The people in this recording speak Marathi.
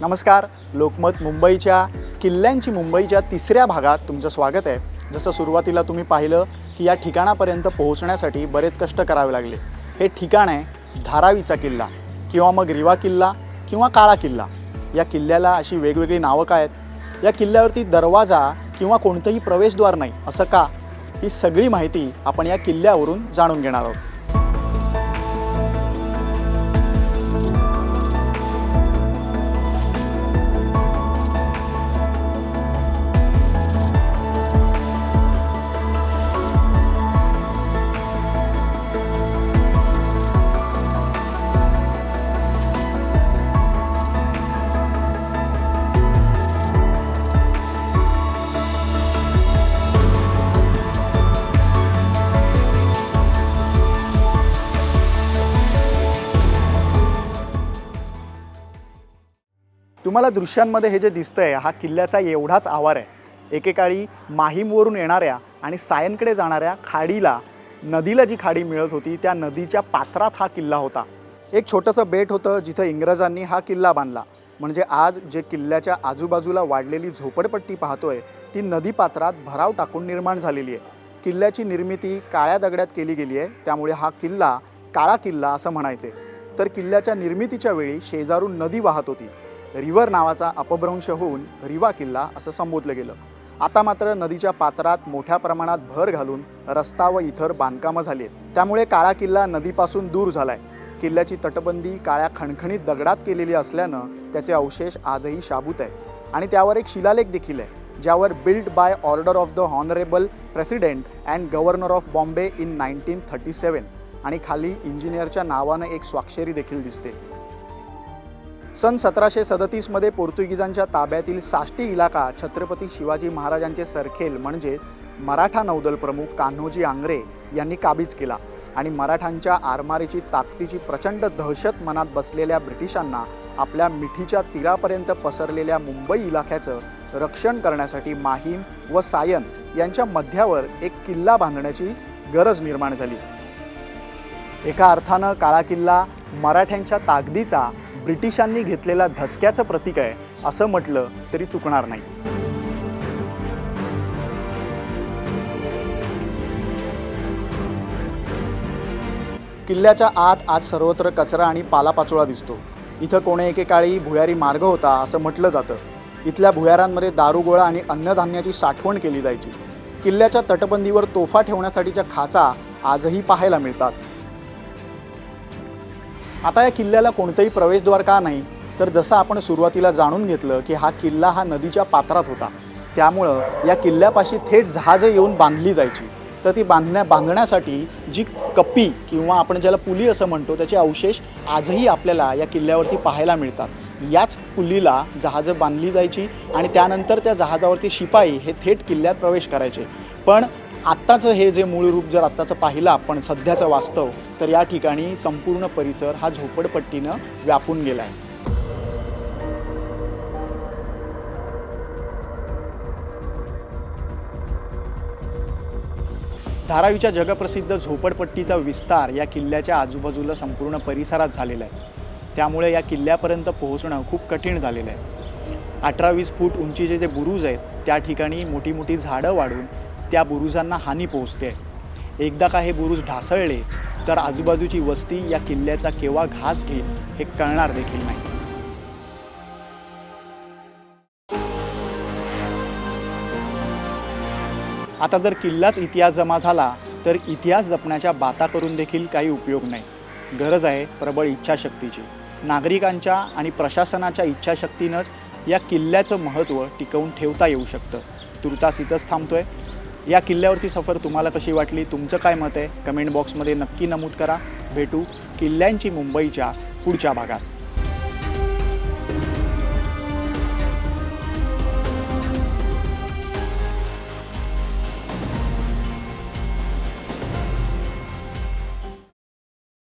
नमस्कार. लोकमत मुंबईच्या किल्ल्यांची मुंबईच्या तिसऱ्या भागात तुमचं स्वागत आहे. जसं सुरुवातीला तुम्ही पाहिलं की या ठिकाणापर्यंत पोहोचण्यासाठी बरेच कष्ट करावे लागले. हे ठिकाण आहे धारावीचा किल्ला किंवा मग रिवा किल्ला किंवा काळा किल्ला. या किल्ल्याला अशी वेगवेगळी नावं काय आहेत? या किल्ल्यावरती दरवाजा किंवा कोणतंही प्रवेशद्वार नाही असं का? ही सगळी माहिती आपण या किल्ल्यावरून जाणून घेणार आहोत. तुम्हाला दृश्यांमध्ये हे जे दिसतंय हा किल्ल्याचा एवढाच आवार आहे. एकेकाळी माहीमवरून येणाऱ्या आणि सायनकडे जाणाऱ्या खाडीला नदीला जी खाडी मिळत होती त्या नदीच्या पात्रात हा किल्ला होता. एक छोटंसं बेट होतं जिथं इंग्रजांनी हा किल्ला बांधला. म्हणजे आज जे किल्ल्याच्या आजूबाजूला वाढलेली झोपडपट्टी पाहतोय ती नदीपात्रात भराव टाकून निर्माण झालेली आहे. किल्ल्याची निर्मिती काळ्या दगड्यात केली गेली आहे त्यामुळे हा किल्ला काळा किल्ला असं म्हणायचे. तर किल्ल्याच्या निर्मितीच्या वेळी शेजारून नदी वाहत होती. रिव्हर नावाचा अपभ्रंश होऊन रिवा किल्ला असं संबोधलं गेलं. आता मात्र नदीच्या पात्रात मोठ्या प्रमाणात भर घालून रस्ता व इतर बांधकामं झाली आहेत. त्यामुळे काळा किल्ला नदीपासून दूर झालाय. किल्ल्याची तटबंदी काळ्या खणखणीत दगडात केलेली असल्यानं त्याचे अवशेष आजही शाबूत आहेत. आणि त्यावर एक शिलालेख देखील आहे ज्यावर build by order of the honourable president and governor of Bombay in nineteen thirty seven आणि खाली इंजिनियरच्या नावानं एक स्वाक्षरी देखील दिसते. सन सतराशे सदतीसमध्ये पोर्तुगीजांच्या ताब्यातील साष्टी इलाका छत्रपती शिवाजी महाराजांचे सरखेल म्हणजेच मराठा नौदल प्रमुख कान्होजी आंग्रे यांनी काबीज केला. आणि मराठांच्या आरमारीची ताकदीची प्रचंड दहशत मनात बसलेल्या ब्रिटिशांना आपल्या मिठीच्या तीरापर्यंत पसरलेल्या मुंबई इलाख्याचं रक्षण करण्यासाठी माहीम व सायन यांच्या मध्यावर एक किल्ला बांधण्याची गरज निर्माण झाली. एका अर्थानं काळा किल्ला मराठ्यांच्या ताकदीचा ब्रिटिशांनी घेतलेला धसक्याचं प्रतीक आहे असं म्हटलं तरी चुकणार नाही. किल्ल्याच्या आत आज सर्वत्र कचरा आणि पालापाचोळा दिसतो. इथं कोणे एकेकाळी भुयारी मार्ग होता असं म्हटलं जातं. इथल्या भुयारांमध्ये दारुगोळा आणि अन्नधान्याची साठवण केली जायची. किल्ल्याच्या तटबंदीवर तोफा ठेवण्यासाठीच्या खाचा आजही पाहायला मिळतात. आता या किल्ल्याला कोणतंही प्रवेशद्वार का नाही? तर जसं आपण सुरुवातीला जाणून घेतलं की हा किल्ला हा नदीच्या पात्रात होता. त्यामुळं या किल्ल्यापाशी थेट जहाजं येऊन बांधली जायची. तर ती बांधण्या बांधण्यासाठी जी कप्पी किंवा आपण ज्याला पुली असं म्हणतो त्याचे अवशेष आजही आपल्याला या किल्ल्यावरती पाहायला मिळतात. याच पुलीला जहाजं बांधली जायची आणि त्यानंतर त्या जहाजावरती शिपाई हे थेट किल्ल्यात प्रवेश करायचे. पण आत्ताचं हे जे मूळ रूप जर आत्ताचं पाहिलं आपण सध्याचं वास्तव तर या ठिकाणी संपूर्ण परिसर हा झोपडपट्टीनं व्यापून गेला आहे धारावीच्या जगप्रसिद्ध झोपडपट्टीचा विस्तार या किल्ल्याच्या आजूबाजूला संपूर्ण परिसरात झालेला आहे. त्यामुळे या किल्ल्यापर्यंत पोहोचणं खूप कठीण झालेलं आहे. अठरा वीस फूट उंचीचे जे बुरुज आहेत त्या ठिकाणी मोठी मोठी झाडं वाढून त्या बुरुजांना हानी पोहोचते. एकदा का हे बुरुज ढासळले तर आजूबाजूची वस्ती या किल्ल्याचा केव्हा घास घेईल हे कळणार देखील नाही. आता जर किल्लाच इतिहास जमा झाला तर इतिहास जपण्याच्या बाता करून देखील काही उपयोग नाही. गरज आहे प्रबळ इच्छाशक्तीची. नागरिकांच्या आणि प्रशासनाच्या इच्छाशक्तीनंच या किल्ल्याचं महत्त्व टिकवून ठेवता येऊ शकतं. तुर्तास इथंच थांबतोय. या किल्ल्यावरची सफर तुम्हाला कशी वाटली? तुमचं काय मत आहे? कमेंट बॉक्समध्ये नक्की नमूद करा. भेटू किल्ल्यांची मुंबईच्या पुढच्या भागात.